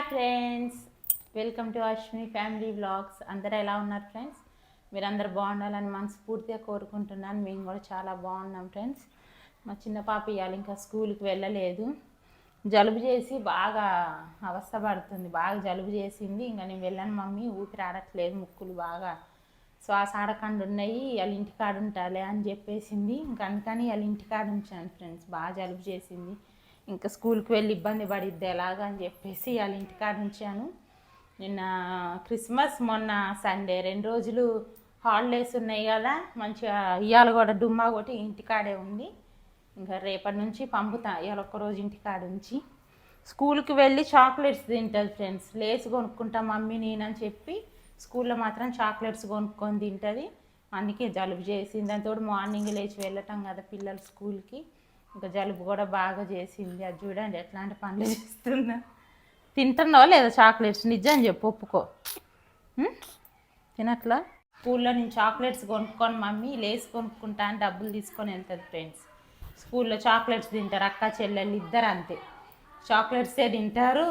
Hi friends welcome to Ashwini family vlogs. అందరూ ఎలా ఉన్నారు ఫ్రెండ్స్? మీరందరూ బాగుండాలని మనస్ఫూర్తిగా కోరుకుంటున్నాను. మేము కూడా చాలా బాగున్నాం ఫ్రెండ్స్. మా చిన్న పాప ఇవాళ ఇంకా స్కూల్కి వెళ్ళలేదు. జలుబు చేసి బాగా అవస్థ పడుతుంది. బాగా జలుబు చేసింది. ఇంకా నేను వెళ్ళాను మమ్మీ ఊపిరి ఆడట్లేదు. ముక్కులు బాగా శ్వాస ఆడకుండా ఉన్నాయి. వాళ్ళ ఇంటికాడ ఉంటాలే అని చెప్పేసింది. ఇంకా అందుకని వాళ్ళ ఇంటికాడ ఉంచాను ఫ్రెండ్స్. బాగా జలుబు చేసింది. ఇంకా స్కూల్కి వెళ్ళి ఇబ్బంది పడిద్ది ఎలాగా అని చెప్పేసి వాళ్ళ ఇంటికాడ ఉంచాను నిన్న క్రిస్మస్ మొన్న సండే రెండు రోజులు హాలిడేస్ ఉన్నాయి కదా మంచిగా ఇవాళ కూడా డుమ్మా కొట్టి ఇంటికాడే ఉంది ఇంకా రేపటి నుంచి పంపుతా ఇవాళ ఒక్కరోజు ఇంటికాడ ఉంచి స్కూల్కి వెళ్ళి చాక్లెట్స్ తింటుంది ఫ్రెండ్స్ లేస్ కొనుక్కుంటా మమ్మీ నేనని చెప్పి స్కూల్లో మాత్రం చాక్లెట్స్ కొనుక్కొని తింటుంది. అందుకే జలుబు చేసింది దాంతో మార్నింగ్ లేచి వెళ్ళటం కదా పిల్లలు స్కూల్కి. ఇంకా జలుబు కూడా బాగా చేసింది. అది చూడండి ఎట్లాంటి పనులు చేస్తుందా తింటున్నావా లేదా చాక్లెట్స్? నిజం చెప్పు ఒప్పుకో. తినట్లా? స్కూల్లో నేను చాక్లెట్స్ కొనుక్కొని మమ్మీ లేస్ కొనుక్కుంటా అని డబ్బులు తీసుకొని వెళ్తుంది ఫ్రెండ్స్. స్కూల్లో చాక్లెట్స్ తింటారు అక్క చెల్లెళ్ళు ఇద్దరు అంతే. చాక్లెట్సే తింటారు.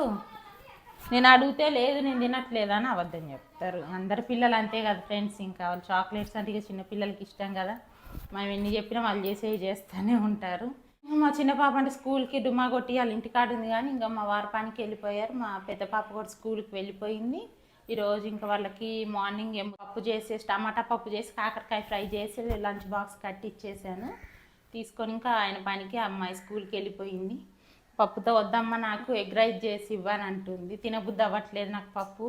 నేను అడిగితే లేదు నేను తినట్లేదు అని అబద్ధం చెప్తారు. అందరు పిల్లలు అంతే కదా ఫ్రెండ్స్ ఇంకా వాళ్ళు చాక్లెట్స్ అంటే ఇక చిన్న పిల్లలకి ఇష్టం కదా. మనం ఎన్ని చెప్పినా వాళ్ళు చేసేవి చేస్తూనే ఉంటారు. మా చిన్న పాప అంటే స్కూల్కి డుమా కొట్టి వాళ్ళ ఇంటికాడ ఉంది కానీ ఇంకా మా వారి పనికి వెళ్ళిపోయారు. మా పెద్ద పాప కూడా స్కూల్కి వెళ్ళిపోయింది. ఈరోజు ఇంకా వాళ్ళకి మార్నింగ్ ఏం పప్పు చేసేసి టమాటా పప్పు చేసి కాకరకాయ ఫ్రై చేసి లంచ్ బాక్స్ కట్టి ఇచ్చేసాను తీసుకొని ఇంకా ఆయన పనికి అమ్మాయి స్కూల్కి వెళ్ళిపోయింది. పప్పుతో వద్దమ్మ నాకు ఎగ్ రైస్ చేసి ఇవ్వని అంటుంది. తినబుద్ధి అవ్వట్లేదు నాకు పప్పు.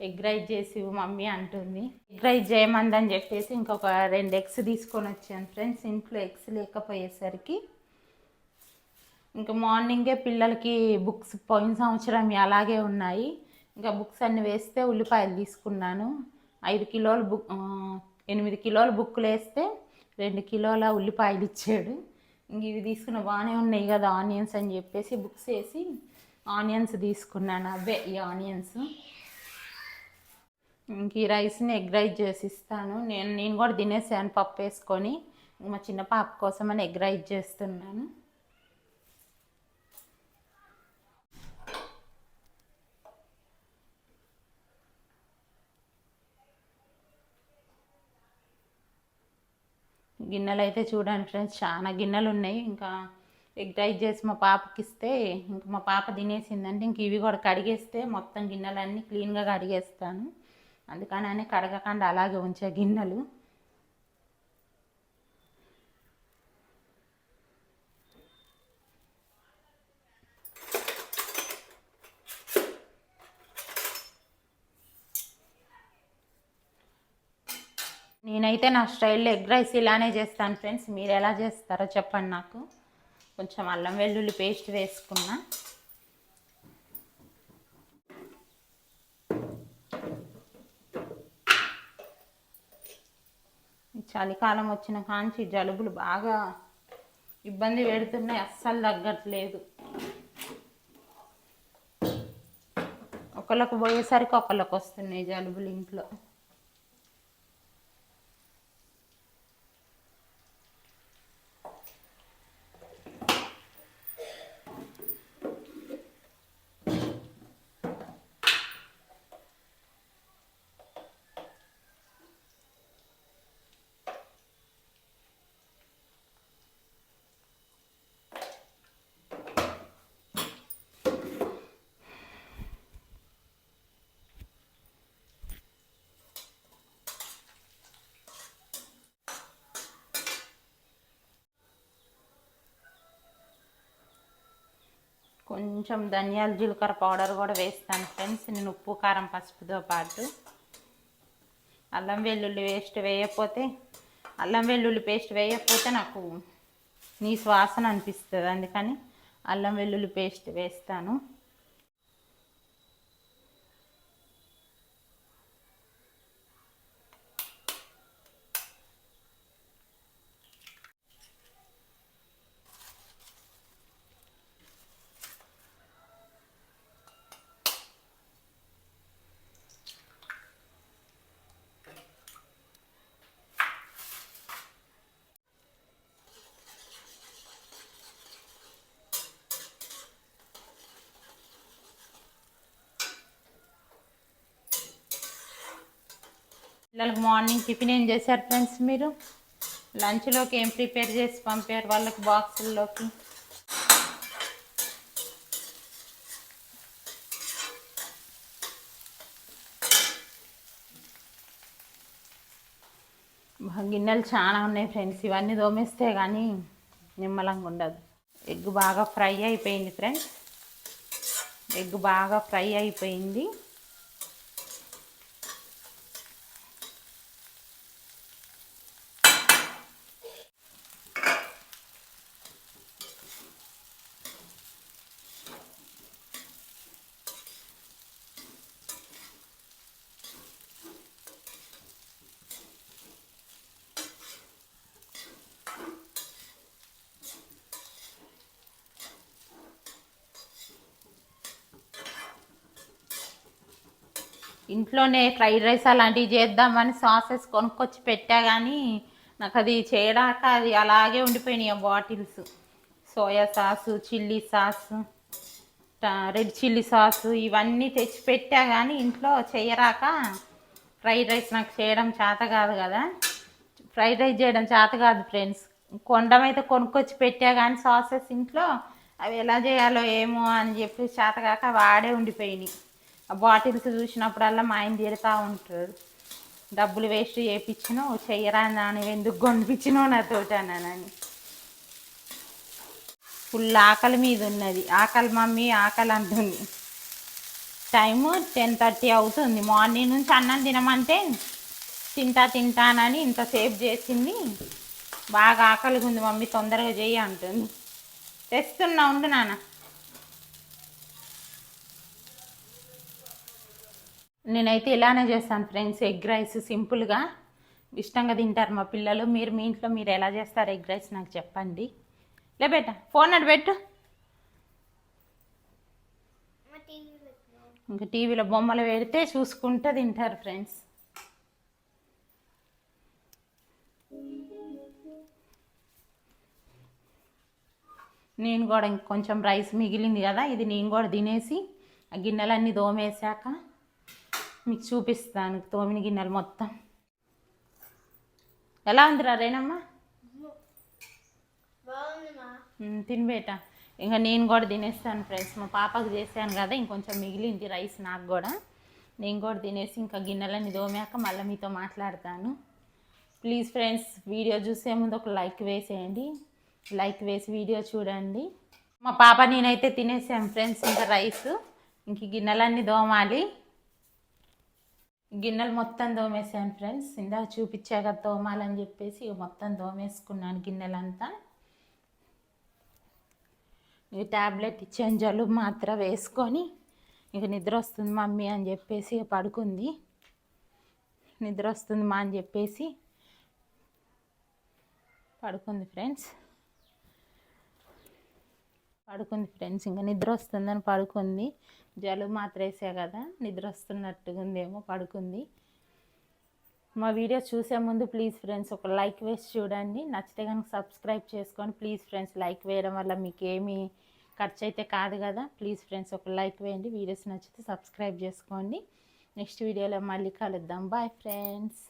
ఎగ్ రైస్ చేసి మమ్మీ అంటుంది. ఎగ్ రైస్ చేయమందని చెప్పేసి ఇంకొక రెండు ఎగ్స్ తీసుకొని వచ్చాను. ఫ్రెండ్స్ ఇంట్లో ఎగ్స్ లేకపోయేసరికి ఇంకా మార్నింగే పిల్లలకి బుక్స్ పోయిన సంవత్సరం అలాగే ఉన్నాయి. ఇంకా బుక్స్ అన్ని వేస్తే ఉల్లిపాయలు తీసుకున్నాను. ఐదు కిలోలు బుక్ ఎనిమిది కిలోల బుక్కులు వేస్తే రెండు కిలోల ఉల్లిపాయలు ఇచ్చాడు. ఇంక ఇవి తీసుకున్న బాగానే ఉన్నాయి కదా ఆనియన్స్ అని చెప్పేసి బుక్స్ వేసి ఆనియన్స్ తీసుకున్నాను. అవే ఈ ఆనియన్స్. ఇంక ఈ రైస్ని ఎగ్ రైస్ చేసి ఇస్తాను. నేను నేను కూడా తినేసాను పప్పు వేసుకొని. మా చిన్న పాప కోసం అని ఎగ్ రైస్ చేస్తున్నాను. గిన్నెలు అయితే చూడండి ఫ్రెండ్స్ చాలా గిన్నెలు ఉన్నాయి ఇంకా ఎగ్ రైస్ చేసి మా పాపకి ఇస్తే ఇంకా మా పాప తినేసిందంటే ఇంక ఇవి కూడా కడిగేస్తే మొత్తం గిన్నెలన్నీ క్లీన్గా కడిగేస్తాను. అందుకని అని కడగకుండా అలాగే ఉంచే గిన్నెలు. నేనైతే నా స్టైల్లో ఎగ్ రైస్ ఇలానే చేస్తాను ఫ్రెండ్స్. మీరు ఎలా చేస్తారో చెప్పండి నాకు. కొంచెం అల్లం వెల్లుల్లి పేస్ట్ వేసుకున్నా. చలికాలం వచ్చిన కాంచి జలుబులు బాగా ఇబ్బంది పెడుతున్నాయి. అస్సలు తగ్గట్లేదు. ఒకళ్ళకు పోయేసరికి ఒకళ్ళకు వస్తున్నాయి జలుబులు ఇంట్లో. కొంచెం ధనియాల జీలకర్ర పౌడర్ కూడా వేస్తాను ఫ్రెండ్స్. నేను ఉప్పు కారం పసుపుతో పాటు. అల్లం వెల్లుల్లి పేస్ట్ వేయకపోతే అల్లం వెల్లుల్లి పేస్ట్ వేయకపోతే నాకు నీ శ్వాసన అనిపిస్తుంది. అందుకని అల్లం వెల్లుల్లి పేస్ట్ వేస్తాను. పిల్లలకు మార్నింగ్ టిఫిన్ ఏం చేశారు ఫ్రెండ్స్ మీరు? లంచ్లోకి ఏం ప్రిపేర్ చేసి పంపారు వాళ్ళకి బాక్సుల్లోకి? గిన్నెలు చాలా ఉన్నాయి ఫ్రెండ్స్. ఇవన్నీ దోమేస్తే కానీ నిమ్మలంగా ఉండదు. ఎగ్ బాగా ఫ్రై అయిపోయింది ఫ్రెండ్స్. ఎగ్ బాగా ఫ్రై అయిపోయింది. ఇంట్లోనే ఫ్రైడ్ రైస్ అలాంటివి చేద్దామని సాసెస్ కొనుక్కొచ్చి పెట్టా కానీ నాకు అది చేయడాక అది అలాగే ఉండిపోయినాయి ఆ bottles. Soya sauce chilli sauce red chilli sauce ఇవన్నీ తెచ్చి పెట్టా కానీ ఇంట్లో చేయరాక ఫ్రైడ్ రైస్ నాకు చేయడం చేత కాదు కదా. ఫ్రైడ్ రైస్ చేయడం చేత కాదు ఫ్రెండ్స్. కొండమైతే కొనుక్కొచ్చి పెట్టా కానీ సాసెస్ ఇంట్లో అవి ఎలా చేయాలో ఏమో అని చెప్పి చేత కాక వాడే ఉండిపోయినాయి. బాటిల్స్ చూసినప్పుడల్లా మా ఆయన తిడతా ఉంటాడు. డబ్బులు వేస్ట్ చేయించినో చెయ్యరా నాని ఎందుకు కొనిపించినో నాతోటి అన్నానని ఫుల్ ఆకలి మీద ఉన్నది. ఆకలి మమ్మీ ఆకలి అంటుంది. టైము టెన్ థర్టీ అవుతుంది. మార్నింగ్ నుంచి అన్నం తినమంటే తింటా తింటానని ఇంతసేపు చేసింది. బాగా ఆకలిగా ఉంది మమ్మీ తొందరగా చేయి అంటుంది. తెస్తున్నా ఉండు నాన్న. నేనైతే ఇలానే చేస్తాను ఫ్రెండ్స్ ఎగ్ రైస్ సింపుల్గా ఇష్టంగా తింటారు మా పిల్లలు. మీరు మీ ఇంట్లో మీరు ఎలా చేస్తారు ఎగ్ రైస్ నాకు చెప్పండి. లే బేట ఫోన్ అటు పెట్టు. ఇంకా టీవీలో బొమ్మలు పెడితే చూసుకుంటూ తింటారు ఫ్రెండ్స్. నేను కూడా ఇంకొంచెం రైస్ మిగిలింది కదా ఇది నేను కూడా తినేసి ఆ గిన్నెలన్నీ దోమేశాక మీకు చూపిస్తాను తోమిన గిన్నెలు మొత్తం. ఎలా ఉందిరా రేనమ్మా? ఉమ్, తిను బేట ఇంకా నేను కూడా తినేస్తాను ఫ్రెండ్స్. మా పాపకు చేశాను కదా ఇంకొంచెం మిగిలింది రైస్ నాకు కూడా. నేను కూడా తినేసి ఇంకా గిన్నెలన్నీ దోమాక మళ్ళీ మీతో మాట్లాడతాను. ప్లీజ్ ఫ్రెండ్స్ వీడియో చూసే ముందు ఒక లైక్ వేసేయండి. లైక్ వేసి వీడియో చూడండి. మా పాప నేనైతే తినేసాను ఫ్రెండ్స్ ఇంకా రైస్. ఇంక గిన్నెలన్నీ దోమాలి గిన్నెలు మొత్తం దోమేసాను ఫ్రెండ్స్. ఇందాక చూపించాక తోమాలని చెప్పేసి ఇక మొత్తం దోమేసుకున్నాను గిన్నెలంతా. ఈ ట్యాబ్లెట్ ఇచ్చాను జలుబు మాత్ర వేసుకొని ఇక నిద్ర వస్తుంది మమ్మీ అని చెప్పేసి ఇక పడుకుంది. నిద్ర వస్తుంది మా అని చెప్పేసి పడుకుంది ఫ్రెండ్స్. పడుకుంది ఫ్రెండ్స్ ఇంకా నిద్ర వస్తుందని పడుకుంది. జలుబు మాత్రేసా కదా నిద్ర వస్తున్నట్టుగా ఉందేమో పడుకుంది. మా వీడియో చూసే ముందు ప్లీజ్ ఫ్రెండ్స్ ఒక లైక్ వేసి చూడండి. నచ్చితే కనుక సబ్స్క్రైబ్ చేసుకోండి ప్లీజ్ ఫ్రెండ్స్ లైక్ వేయడం వల్ల మీకు ఏమీ ఖర్చు అయితే కాదు కదా. ప్లీజ్ ఫ్రెండ్స్ ఒక లైక్ వేయండి. వీడియోస్ నచ్చితే సబ్స్క్రైబ్ చేసుకోండి. నెక్స్ట్ వీడియోలో మళ్ళీ కలుద్దాం. Bye friends.